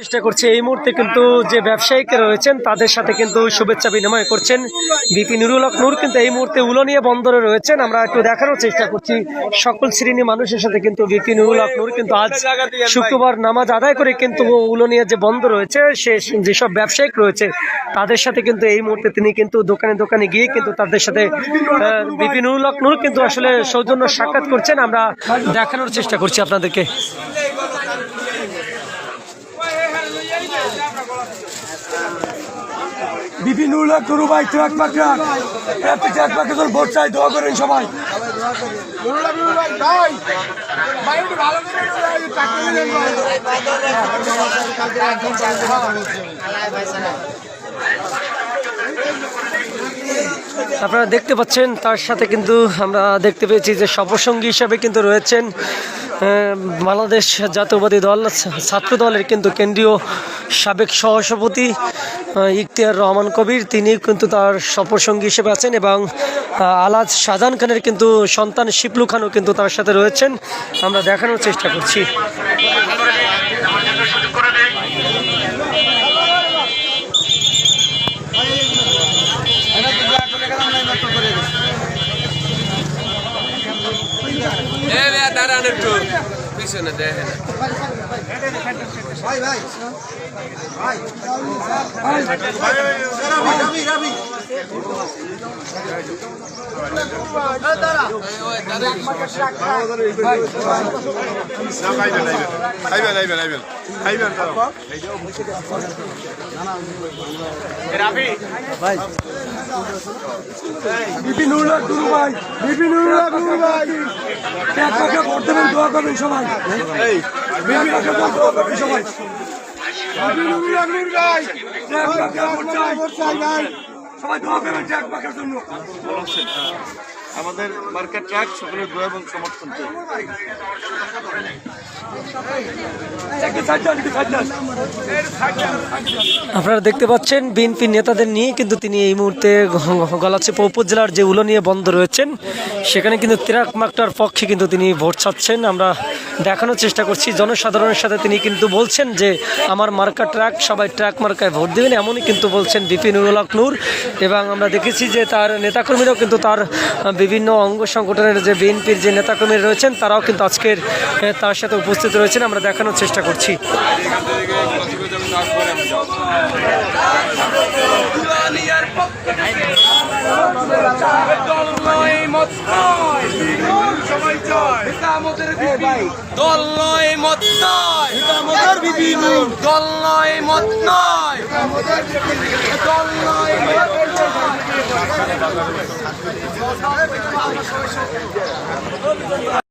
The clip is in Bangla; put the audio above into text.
চেষ্টা করছি এই মুহূর্তে কিন্তু যে ব্যবসায়িকরা রয়েছেন, তাদের সাথে কিন্তু শুভেচ্ছা বিনিময় করছেন বিপি নুরুল হক নূর। কিন্তু এই মুহূর্তে উলনিয়া বন্দরে রয়েছেন। আমরা একটু দেখানোর চেষ্টা করছি। সকল শ্রেণি মানুষের সাথে কিন্তু বিপি নুরুল হক নূর কিন্তু আজ শুক্রবার নামাজ আদায় করে কিন্তু উলনিয়া যে বন্ধ রয়েছে, সে যেসব ব্যবসায়িক রয়েছে, তাদের সাথে কিন্তু এই মুহূর্তে তিনি কিন্তু দোকানে দোকানে গিয়ে কিন্তু তাদের সাথে বিপি নুরুল হক নূর কিন্তু আসলে সৌজন্য সাক্ষাৎ করছেন। আমরা দেখানোর চেষ্টা করছি আপনাদেরকে। বিভিন্ন লাখ গরু ভাই ট্রাক বা ট্রাক একটা ট্রাক বা কেজন ভোট চাই, দোয়া করেন সবাই। আপনারা দেখতে পাচ্ছেন, তার সাথে কিন্তু আমরা দেখতে পেয়েছি যে সফরসঙ্গী হিসাবে কিন্তু রয়েছেন বাংলাদেশ জাতীয়বাদী দল, ছাত্র দলের কিন্তু কেন্দ্রীয় সাবেক সহসভাপতি ইখতিয়ার রহমান কবির তিনি কিন্তু তার সফরসঙ্গী হিসেবে আছেন এবং আলাজ শাহজাহান খানের কিন্তু সন্তান শিপলু খানও কিন্তু তার সাথে রয়েছেন। আমরা দেখানোর চেষ্টা করছি। ভাইয়া একটু পিছনে খাইবেন বিভিন্ন লাখ গরু ভাই বিভিন্ন লাখ গরু ভাই। ট্রাক পাকে দোয়া করবেন সবাই। আমাদের মার্কেট ট্র্যাক সকলের দোয়া এবং সমর্থন আপনারা দেখতে পাচ্ছেন বিএনপি নেতাদের নিয়ে কিন্তু তিনি এই মুহূর্তে গলাচিপা উপজেলার যে উলনিয়া বন্ধ রয়েছেন, সেখানে কিন্তু তিরাক মাকটার পক্ষে কিন্তু তিনি ভোট চাচ্ছেন। আমরা দেখানোর চেষ্টা করছি। জনসাধারণের সাথে তিনি কিন্তু বলছেন যে, আমার মার্কা ট্রাক, সবাই ট্রাক মার্কায় ভোট দেবেন। এমনই কিন্তু বলছেন বিপিন নুরুল নূর। এবং আমরা দেখেছি যে, তার নেতাকর্মীরাও কিন্তু তার বিভিন্ন অঙ্গ সংগঠনের যে বিএনপির যে নেতাকর্মী রয়েছেন, তারাও কিন্তু আজকের তার সাথে উপস্থিত রয়েছেন আমরা দেখানোর চেষ্টা করছি। দল নয়। দল নয়। দল নয়।